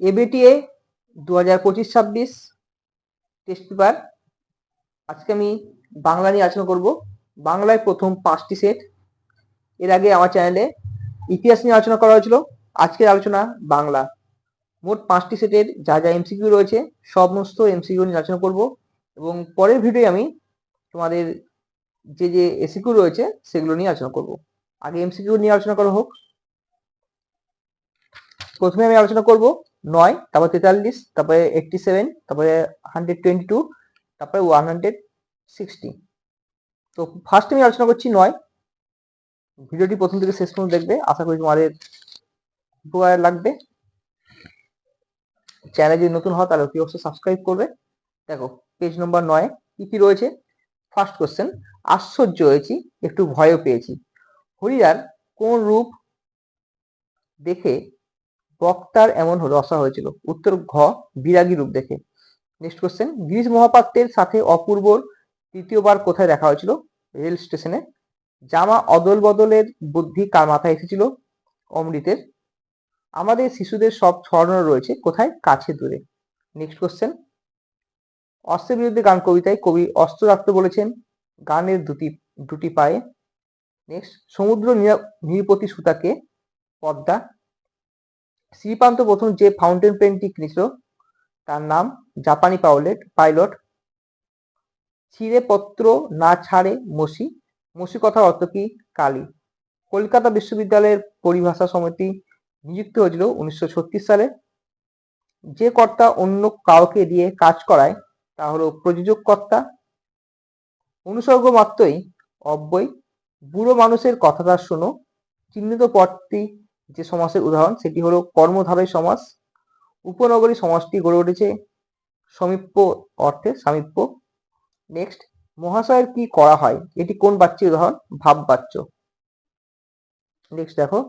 ABTA দু হাজার পঁচিশ ছাব্বিশ টেস্ট পেপার আজকে আমি বাংলা নিয়ে আলোচনা করব। বাংলায় প্রথম পাঁচটি সেট এর আগে আমার চ্যানেলে ইতিহাস নিয়ে আলোচনা করা হয়েছিল। আজকের আলোচনা বাংলা। মোট পাঁচটি সেটের যা যা এমসিকিউ রয়েছে সমস্ত এমসিকিউ নিয়ে আলোচনা করব। এবং পরের ভিডিও আমি তোমাদের যে যে এসিকিউ রয়েছে, সেগুলো নিয়ে আলোচনা করব। আগে এমসিকিউ নিয়ে আলোচনা করা হোক। প্রথমে আমি আলোচনা করব নয়, তারপর তেতাল্লিশ, তারপরে এইটটি সেভেন তারপরে হান্ড্রেড টোয়েন্টি টু তারপরে ওয়ান হান্ড্রেড সিক্সটি তো ফার্স্ট আমি আলোচনা করছি নয়। ভিডিওটি প্রথম থেকে শেষ পর্যন্ত দেখবে। আশা করি তোমাদের উপকার লাগবে। চ্যানেল যদি নতুন হয়, তাহলে অতি অবশ্যই সাবস্ক্রাইব করবে। দেখো পেজ নম্বর নয়, কি কি রয়েছে? ফার্স্ট কোশ্চেন আশ্চর্য হয়েছি, একটু ভয়ও পেয়েছি। হরিয়ার কোন রূপ দেখে বক্তার এমন রসা হয়েছিল। উত্তর ঘ, বিরাগী রূপ দেখে। নেক্সট কোশ্চেন গিরিশ মহাপাত্রের সাথে অপূর্বর তৃতীয়বার কোথায় দেখা হয়েছিল? রেল স্টেশনে জামা অদল বদলের বুদ্ধি কার মাথায় এসেছিল? অমৃতের। আমাদের শিশুদের সব ছড়ানো রয়েছে কোথায়? কাছে দূরে। নেক্সট কোশ্চেন অস্ত্রের বিরুদ্ধে গান কবিতায় কবি অস্ত্র রাখতে বলেছেন, গানের দুটি দুটি পায়ে। নেক্সট সমুদ্র নিরপতি সুতাকে পদ্মা শ্রীপান্ত প্রথম যে ফাউন্টেন পেনটি কিনেছিল, তার নাম জাপানি পাইলট পাইলট। ছিঁড়ে পত্র না ছাড়ে মসি। মসি কথার অর্থ কি? কালী। কলকাতা বিশ্ববিদ্যালয়ের পরিভাষা সমিতি নিযুক্ত হয়েছিল উনিশশো সালে। যে কর্তা অন্য কাউকে দিয়ে কাজ করায়, তা হলো প্রযোজক কর্তা। অনুসর্গ মাত্রই অব্যয়। বুড়ো মানুষের কথাটা শোনো। চিহ্নিত পদটি যে সমাসের উদাহরণ, সেটি হলো কর্মধারয় সমাস। উপনগরী সমাসটি গড়ে উঠেছে সমীপ্য অর্থে, সামীপ্য। নেক্সট মহাশয়ের কি করা হয়? এটি কোন বাচ্চের উদাহরণ? ভাব বাচ্চ নেক্সট দেখো,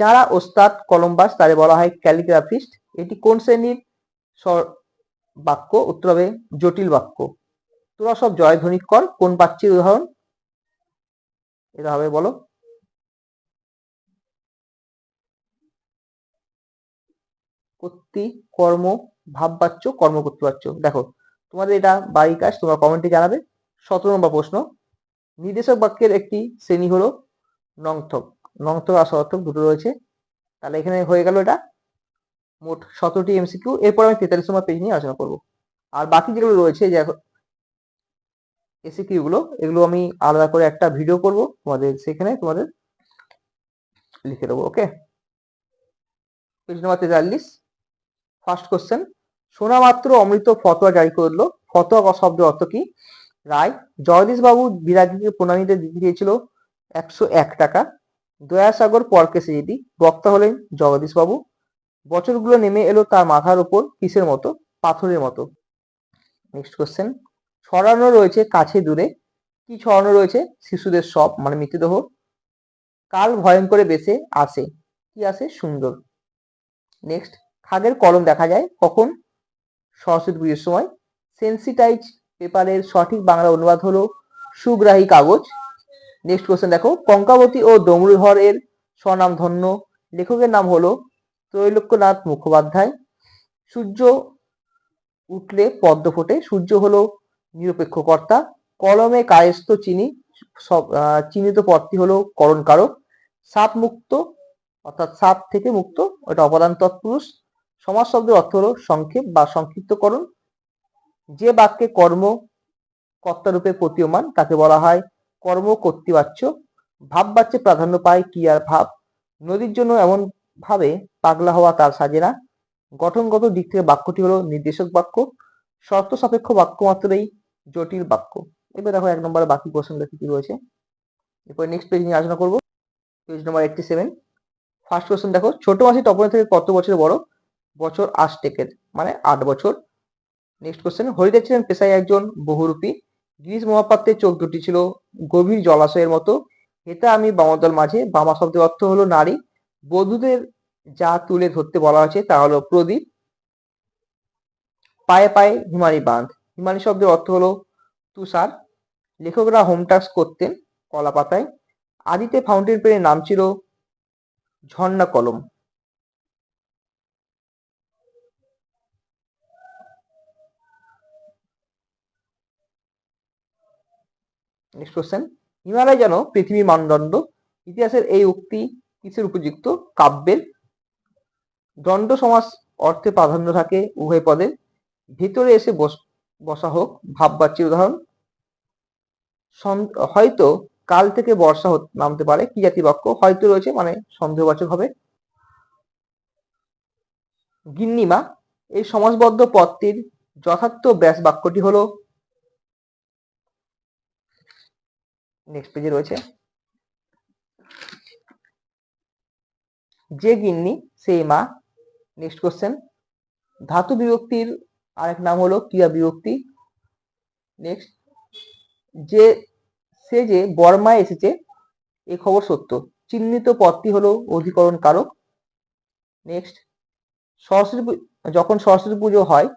যারা ওস্তাদ, কলম্বাস তারে বলা হয় ক্যালিগ্রাফিস্ট। এটি কোন শ্রেণির? বাক্য উত্তর হবে জটিল বাক্য। তোরা সব জয়ধ্বনি কর কোন বাচ্চের উদাহরণ? এটা হবে বলো কর্তৃ কর্ম ভাববাচ্য কর্ম করতে পারছ দেখো, তোমাদের এটা বাড়ির কাজ, তোমরা কমেন্টে জানাবে। সতেরো নম্বর প্রশ্ন, নির্দেশক বাক্যের একটি শ্রেণি হলো নংথক। নংথক আর সরর্থক দুটো রয়েছে। তাহলে এখানে হয়ে গেল এটা। মোট সতেরোটি এমসিকিউ এরপর আমি তেতাল্লিশ নম্বর পেজ নিয়ে আলোচনা করব। আর বাকি যেগুলো রয়েছে, যে এসিকিউ গুলো, এগুলো আমি আলাদা করে একটা ভিডিও করব। তোমাদের সেখানে তোমাদের লিখে দেবো ওকে পেজ নম্বর তেতাল্লিশ। ফার্স্ট কোশ্চেন শোনা মাত্র অমৃত ফতোয়া জারি করল। ফতোয়া শব্দ অর্থ কি? রায় জগদীশ বাবু বিরাগীকে প্রণামীতে দিয়েছিল একশো এক টাকা। দয়াসাগর পরকেশে যদি বক্তা হলেন জগদীশ বাবু বছরগুলো নেমে এলো তার মাথার উপর কিসের মতো? পাথরের মতো। নেক্সট কোশ্চেন ছড়ানো রয়েছে কাছে দূরে। কি ছড়ানো রয়েছে? শিশুদের সব মানে মৃতদেহ। কাল ভয়ঙ্করে বেসে আসে কি আসে সুন্দর। নেক্সট খাগের কলম দেখা যায়, কখন? সরস্বতী পুজোর সময়। সেন্সিটাইজ পেপারের সঠিক বাংলা অনুবাদ হলো সুগ্রাহী কাগজ। নেক্সট কোশ্চেন দেখো, কঙ্কাবতী ও ডমরুধর এর স্বনাম ধন্য। লেখকের নাম হলো ত্রৈলোক্যনাথ মুখোপাধ্যায়। সূর্য উঠলে পদ্ম ফোটে। সূর্য হলো নিরপেক্ষ কর্তা কলমে কায়স্থ চিনি চিহ্নিত পদটি হলো করণ কারক সাপ মুক্ত অর্থাৎ সাপ থেকে মুক্ত, ওটা অপদান তৎপুরুষ। সমাজ শব্দের অর্থ হলো সংক্ষেপ বা সংক্ষিপ্তকরণ। যে বাক্যে কর্ম কর্তারূপে প্রতীয়মান, তাকে বলা হয় কর্ম কর্তৃবাচ্য। ভাব বাচ্চে প্রাধান্য পায় ক্রিয়ার ভাব। নদীর জন্য এমন ভাবে পাগলা হওয়া তার সাজে না গঠনগত দিক থেকে বাক্যটি হলো নির্দেশক বাক্য। শর্ত সাপেক্ষ বাক্য মাত্রই জটিল বাক্য। এবার দেখো এক নম্বরে বাকি কোশ্চেন দেখি কি রয়েছে। এরপর নেক্সট পেজ নিয়ে আলোচনা করব। Page number eighty seven first question দেখো, ছোট মাসি তপন থেকে কত বছর বড়? বছর আষ্টেকের মানে আট বছর। নেক্সট কোশ্চেন হরিদা ছিলেন পেশায় একজন বহুরূপী। গিরিশ মহাপাত্রের চোখ দুটি ছিল গভীর জলাশয়ের মতো। এটা আমি বামাদল মাঝে, বামা শব্দের অর্থ হলো নারী। বধূদের যা তুলে ধরতে বলা হয়েছে তা হলো প্রদীপ। পায়ে পায়ে হিমানি বাঁধ। হিমানি শব্দের অর্থ হলো তুষার। লেখকরা হোম টাস্ক করতেন কলা পাতায় আদিতে ফাউন্টেন পেনের নাম ছিল ঝর্ণা কলম নেক্সট কোশ্চেন হিমালয় যেন পৃথিবীর মানদণ্ড, ইতিহাসের এই উক্তি কিসের উপযুক্ত? কাব্যের। দণ্ড সমাস অর্থে প্রাধান্য থাকে উভয় পদের ভিতরে এসে বস- হোক, ভাববাচ্যের উদাহরণ। হয়তো কাল থেকে বর্ষা নামতে পারে। কি জাতি বাক্য? হয়তো রয়েছে মানে সন্দেহবাচক হবে। গিন্নিমা, এই সমাজবদ্ধ পদটির যথার্থ ব্যাস বাক্যটি হলো নেক্সট পেজে রয়েছে। যে গিন্নি, সেই মা। নেক্সট কোশ্চেন ধাতু বিভক্তির আরেক নাম হলো ক্রিয়া বিভক্তি। নেক্সট যে, সে যে বর্মায় এসেছে, এ খবর সত্য। চিহ্নিত পদটি হলো অধিকরণ কারক নেক্সট সরস্বতী যখন সরস্বতী পুজো হয়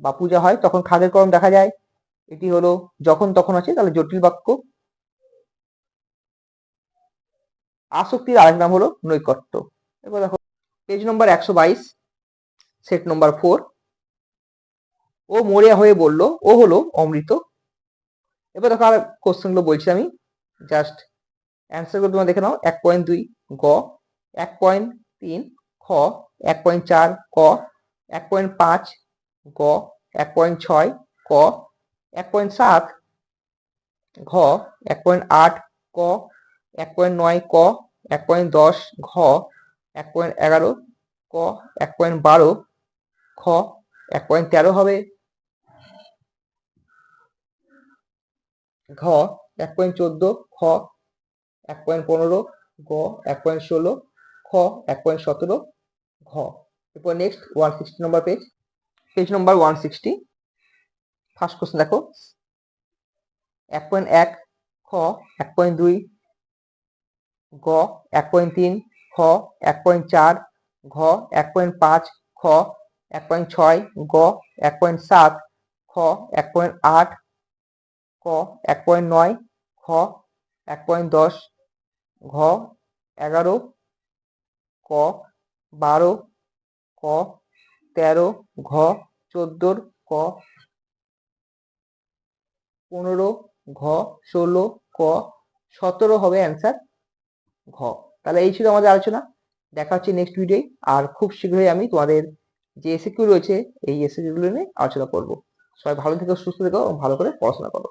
বা পূজা হয়, তখন খাগের করণ দেখা যায়। এটি হলো যখন তখন আছে, তাহলে জটিল বাক্য। আসক্তির আরেক নাম হলো নৈকট্য। এবার দেখো পেজ নম্বর একশো বাইশ সেট নম্বর ফোর ও মরিয়া হয়ে বলল, ও হলো অমৃত। এবার দেখো আর কোশ্চেনগুলো বলছি আমি। জাস্ট অ্যান্সারগুলো তোমরা দেখে নাও। এক পয়েন্ট দুই, গ। এক পয়েন্ট তিন, খ। এক পয়েন্ট চার, ক। এক পয়েন্ট পাঁচ, গ। এক পয়েন্ট ছয়, ক। এক পয়েন্ট সাত, ঘ। এক পয়েন্ট আট, ক। এক পয়েন্ট নয় ক এক পয়েন্ট দশ ঘ এক পয়েন্ট এগারো ক এক পয়েন্ট বারো খ এক পয়েন্ট তেরো হবে ঘ এক পয়েন্ট চোদ্দ খ এক পয়েন্ট পনেরো গ এক পয়েন্ট ষোলো খ এক পয়েন্ট সতেরো ঘ এরপর next one sixty number page page number one sixty first question দেখো এক পয়েন্ট এক খ এক পয়েন্ট দুই গ এক পয়েন্ট তিন, খ, এক পয়েন্ট চার, ঘ, এক পয়েন্ট পাঁচ, খ, এক পয়েন্ট ছয়, গ, এক পয়েন্ট সাত, খ, এক পয়েন্ট আট, ক, এক পয়েন্ট নয় খ এক পয়েন্ট দশ, ঘ, এগারো, ক, বারো, ক, তেরো, ঘ, চোদ্দোর ক, পনেরো, ঘ, ষোলো, ক, সতেরো হবে অ্যান্সার ঘ। তাহলে এই ছিল আমাদের আলোচনা। দেখা হচ্ছে নেক্সট ভিডিওয় আর খুব শীঘ্রই আমি তোমাদের যে এসে রয়েছে, এই এসে নিয়ে আলোচনা করব। সবাই ভালো থেকো, সুস্থ থেকো, ভালো করে পড়াশোনা করো।